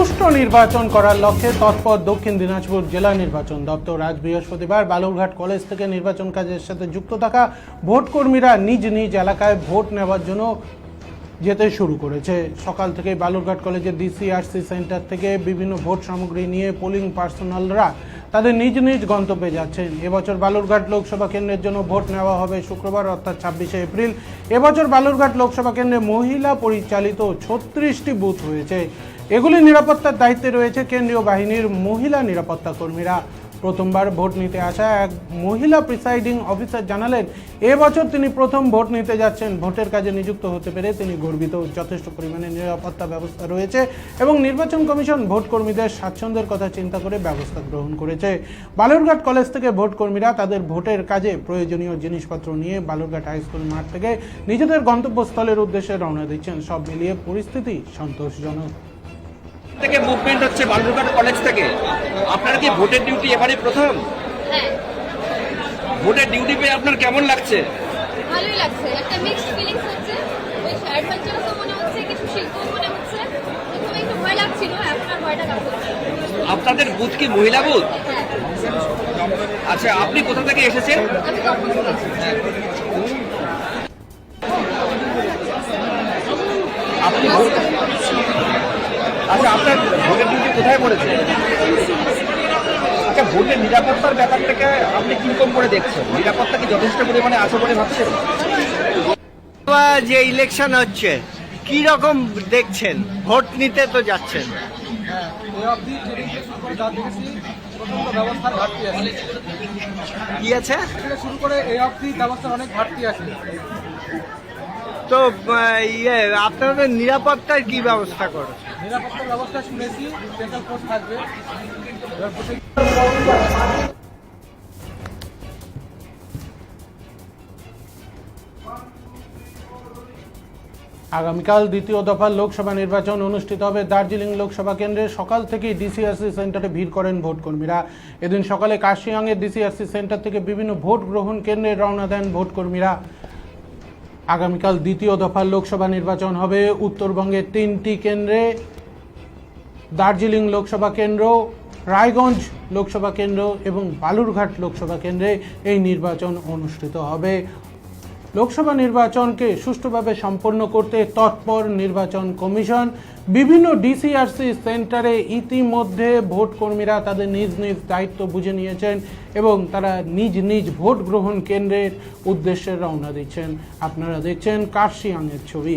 নির্বাচন করার লক্ষ্যে তৎপর দক্ষিণ দিনাজপুর জেলা নির্বাচন দপ্তর। আজ বৃহস্পতিবার বালুরঘাট কলেজ থেকে নির্বাচন কাজের সাথে যুক্ত থাকা ভোটকর্মীরা নিজ নিজ এলাকায় ভোট নেওয়ার জন্য যেতে শুরু করেছে। সকাল থেকে বালুরঘাট কলেজের ডিসিআরসি সেন্টার থেকে বিভিন্ন ভোট সামগ্রী নিয়ে পোলিং পার্সোনালরা তাদের নিজ নিজ গন্তব্যে যাচ্ছেন এবছর বালুরঘাট লোকসভা কেন্দ্রের জন্য ভোট নেওয়া হবে শুক্রবার, অর্থাৎ ছাব্বিশে এপ্রিল। এবছর বালুরঘাট লোকসভা কেন্দ্রে মহিলা পরিচালিত ছত্রিশটি বুথ হয়েছে এগুলি নিরাপত্তার দায়িত্বে রয়েছে কেন্দ্রীয় বাহিনীর মহিলা নিরাপত্তা কর্মীরা। প্রথমবার ভোট নিতে আসা এক মহিলা প্রিসাইডিং অফিসার জানালেন, এবছর তিনি প্রথম ভোট নিতে যাচ্ছেন। ভোটের কাজে নিযুক্ত হতে পেরে তিনি গর্বিত। যথেষ্ট পরিমাণে নিরাপত্তা ব্যবস্থা রয়েছে এবং নির্বাচন কমিশন ভোট কর্মীদের স্বাচ্ছন্দ্যের কথা চিন্তা করে ব্যবস্থা গ্রহণ করেছে। বালুরঘাট কলেজ থেকে ভোট কর্মীরা তাদের ভোটের কাজে প্রয়োজনীয় জিনিসপত্র নিয়ে বালুরঘাট হাইস্কুল মাঠ থেকে নিজেদের গন্তব্যস্থলের উদ্দেশ্যে রওনা দিচ্ছেন। সব মিলিয়ে পরিস্থিতি সন্তোষজনক। থেকে মুভমেন্ট হচ্ছে বালুরঘাট কলেজ থেকে। আপনার কি ভোটের ডিউটি এবারে প্রথম? হ্যাঁ। ভোটের ডিউটি পেয়ে আপনার কেমন লাগছে? ভালোই লাগছে। একটা মিক্সড ফিলিংস হচ্ছে। ওই অ্যাডভেঞ্চারাসও মনে হচ্ছে কিছু শিল্পও মনে হচ্ছে। প্রথমে একটু ভয় লাগছিল এখন আর ভয়টা কাজ আপনাদের বুথ কি মহিলা বুথ হ্যাঁ। আচ্ছা আপনি কোথা থেকে এসেছেন? আমি আপনি ভোট- আচ্ছা আপনার ভোটের ডিউটি কোথায় পড়েছে? আচ্ছা ভোটের নিরাপত্তার ব্যাপারটাকে আপনি কীরকম করে দেখছেন? নিরাপত্তা কি যথেষ্ট পরিমাণে আছে বলে ভাবছেন? যে ইলেকশন হচ্ছে, কি রকম দেখছেন? ভোট নিতে তো যাচ্ছেন। কি আছে? শুরু করে এই অবধি ব্যবস্থার অনেক ঘাটতি আছে তো ইয়ে আপনাদের নিরাপত্তার কি ব্যবস্থা করেছে আগামীকাল দ্বিতীয় দফার লোকসভা নির্বাচন অনুষ্ঠিত হবে দার্জিলিং লোকসভা কেন্দ্রে। সকাল থেকেই ডিসিআরসি সেন্টারে ভিড় করেন ভোট কর্মীরা এদিন সকালে কাশিয়াংয়ের ডিসিআরসি সেন্টার থেকে বিভিন্ন ভোট গ্রহণ কেন্দ্রে রওনা দেন ভোট কর্মীরা আগামীকাল দ্বিতীয় দফার লোকসভা নির্বাচন হবে। উত্তরবঙ্গের তিনটি কেন্দ্রে দার্জিলিং লোকসভা কেন্দ্র, রায়গঞ্জ লোকসভা কেন্দ্র এবং বালুরঘাট লোকসভা কেন্দ্রে এই নির্বাচন অনুষ্ঠিত হবে। লোকসভা নির্বাচনকে সুষ্ঠুভাবে সম্পন্ন করতে তৎপর নির্বাচন কমিশন। বিভিন্ন ডিসিআরসি সেন্টারে ইতিমধ্যে ভোট কর্মীরা তাদের নিজ নিজ দায়িত্ব বুঝে নিয়েছেন এবং তারা নিজ নিজ ভোট গ্রহণ কেন্দ্রের উদ্দেশ্যে রওনা দিচ্ছেন। আপনারা দেখছেন কার্শিয়াংয়ের ছবি।